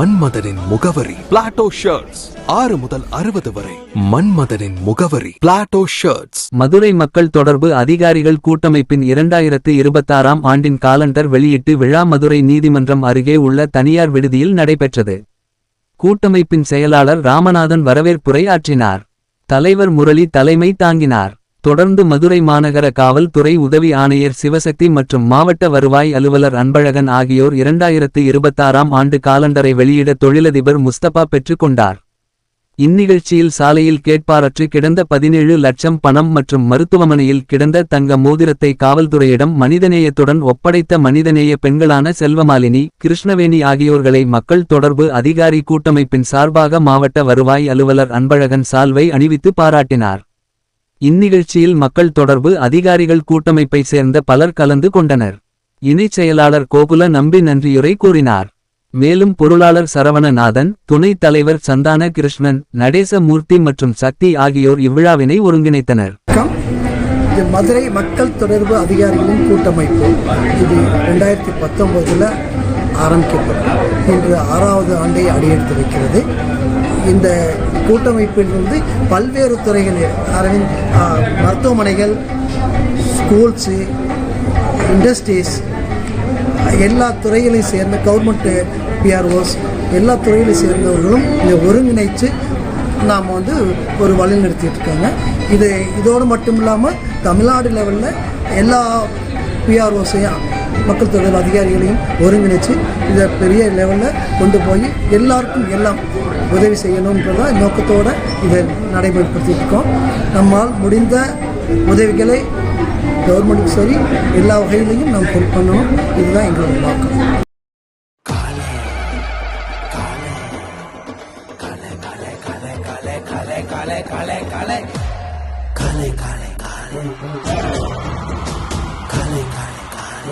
மன்மதனின் முகவரி Plato shirts ஆறு முதல் அறுபது வரை மன்மதனின் முகவரி பிளாட்டோ ஷர்ட்ஸ் மதுரை மக்கள் தொடர்பு அதிகாரிகள் கூட்டமைப்பின் இரண்டாயிரத்து இருபத்தாறாம் ஆண்டின் காலண்டர் வெளியிட்டு விழா மதுரை நீதிமன்றம் அருகே உள்ள தனியார் விடுதியில் நடைபெற்றது. கூட்டமைப்பின் செயலாளர் ராமநாதன் வரவேற்புரை ஆற்றினார். தலைவர் முரளி தலைமை தாங்கினார். தொடர்ந்து மதுரை மாநகர காவல்துறை உதவி ஆணையர் சிவசக்தி மற்றும் மாவட்ட வருவாய் அலுவலர் அன்பழகன் ஆகியோர் இரண்டாயிரத்து இருபத்தாறாம் ஆண்டு காலண்டரை வெளியிட தொழிலதிபர் முஸ்தபா பெற்றுக்கொண்டார். இந்நிகழ்ச்சியில் சாலையில் கேட்பாரற்று கிடந்த பதினேழு லட்சம் பணம் மற்றும் மருத்துவமனையில் கிடந்த தங்க மோதிரத்தை காவல்துறையிடம் மனிதநேயத்துடன் ஒப்படைத்த மனிதநேய பெண்களான செல்வமாலினி கிருஷ்ணவேணி ஆகியோர்களை மக்கள் தொடர்பு அதிகாரி கூட்டமைப்பின் சார்பாக மாவட்ட வருவாய் அலுவலர் அன்பழகன் சால்வை அணிவித்து பாராட்டினார். இந்நிகழ்ச்சியில் மக்கள் தொடர்பு அதிகாரிகள் கூட்டமைப்பை சேர்ந்த பலர் கலந்து கொண்டனர். இணைச் செயலாளர் கோகுல நம்பி நன்றியுரை கூறினார். மேலும் பொருளாளர் சரவணநாதன் துணைத் தலைவர் சந்தான கிருஷ்ணன் நடேசமூர்த்தி மற்றும் சக்தி ஆகியோர் இவ்விழாவினை ஒருங்கிணைத்தனர். மதுரை மக்கள் தொடர்பு அதிகாரிகளின் கூட்டமைப்பு. இது ரெண்டாயிரத்தி பத்தொன்பதுல ஆரம்பிக்கப்பட்டது. இன்று ஆறாவது ஆண்டை அடியெடுத்து வைக்கிறது. இந்த கூட்டமைப்பில் வந்து பல்வேறு துறைகளில் அரவிந்த் மருத்துவமனைகள் ஸ்கூல்ஸு இண்டஸ்ட்ரீஸ் எல்லா துறைகளையும் சேர்ந்த கவர்மெண்ட்டு பிஆர்ஓஸ் எல்லா துறைகளையும் சேர்ந்தவர்களும் இதை ஒருங்கிணைத்து நாம் வந்து ஒரு வழி இருக்காங்க. இது இதோடு மட்டும் இல்லாமல் தமிழ்நாடு லெவலில் எல்லா பிஆர்ஓஸையும் மக்கள் தொழில் அதிகாரிகளையும் ஒருங்கிணைச்சு இதை பெரிய லெவலில் கொண்டு போய் எல்லாருக்கும் எல்லாம் உதவி செய்யணுன்றத நோக்கத்தோடு இதை நடைமுறைப்படுத்தியிருக்கோம் நம்மால் முடிந்த உதவிகளை கவர்மெண்ட்டுக்கு சரி எல்லா வகையிலையும் நாம் ஹெல்ப் பண்ணணும் இதுதான் எங்களோட நோக்கம்